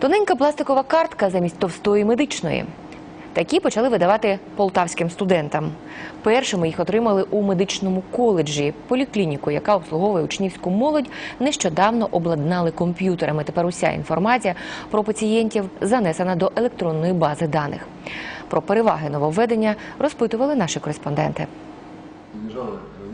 Тоненька пластикова картка замість товстої медичної. Такі почали видавати полтавським студентам. Першими їх отримали у медичному коледжі. Поліклініку, яка обслуговує учнівську молодь, нещодавно обладнали комп'ютерами. Тепер уся інформація про пацієнтів занесена до електронної бази даних. Про переваги нововведення розпитували наші кореспонденти.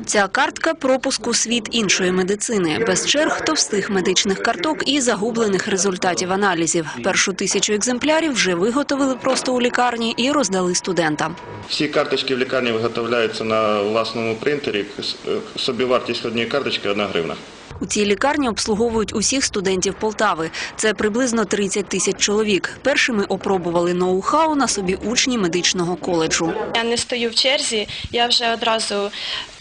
Ця картка пропуску у світ іншої медицини, без черг, товстих медичних карток і загублених результатів аналізів. Першу тисячу екземплярів вже виготовили просто у лікарні і роздали студентам. Всі карточки в лікарні виготовляються на власному принтері. Собівартість однієї карточки – 1 гривна. У цій лікарні обслуговують усіх студентів Полтави. Це приблизно 30 тисяч чоловік. Першими опробували ноу-хау на собі учні медичного коледжу. Я не стою в черзі, я вже одразу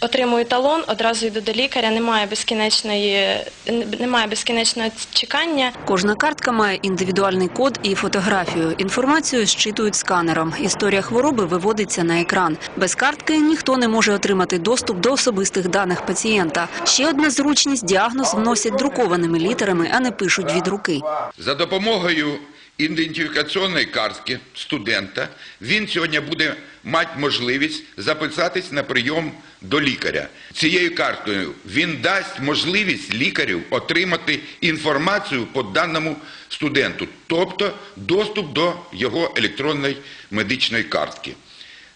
отримую талон, одразу йду до лікаря. Немає безкінечної, немає безкінечного чекання. Кожна картка має індивідуальний код і фотографію. Інформацію зчитують сканером. Історія хвороби виводиться на екран. Без картки ніхто не може отримати доступ до особистих даних пацієнта. Ще одна зручність – діагноз вносять друкованими літерами, а не пишуть від руки. За допомогою ідентифікаційної картки студента він сьогодні буде мати можливість записатись на прийом до лікаря. Цією карткою він дасть можливість лікарю отримати інформацію по даному студенту, тобто доступ до його електронної медичної картки,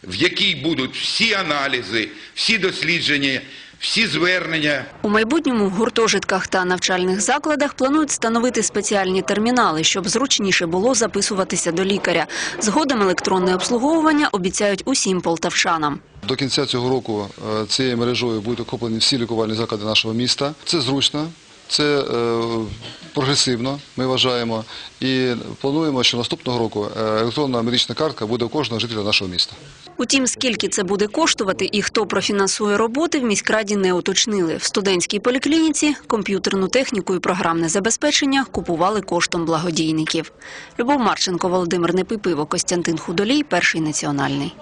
в якій будуть всі аналізи, всі дослідження, всі звернення. У майбутньому в гуртожитках та навчальних закладах планують встановити спеціальні термінали, щоб зручніше було записуватися до лікаря. Згодом електронне обслуговування обіцяють усім полтавчанам. До кінця цього року е, цією мережою будуть охоплені всі лікувальні заклади нашого міста. Це зручно, це е, прогресивно, ми вважаємо. І плануємо, що наступного року е, електронна медична картка буде у кожного жителя нашого міста. Утім, скільки це буде коштувати і хто профінансує роботи, в міськраді не уточнили. В студентській поліклініці комп'ютерну техніку і програмне забезпечення купували коштом благодійників. Любов Марченко, Володимир Непипиво, Костянтин Худолій, Перший національний.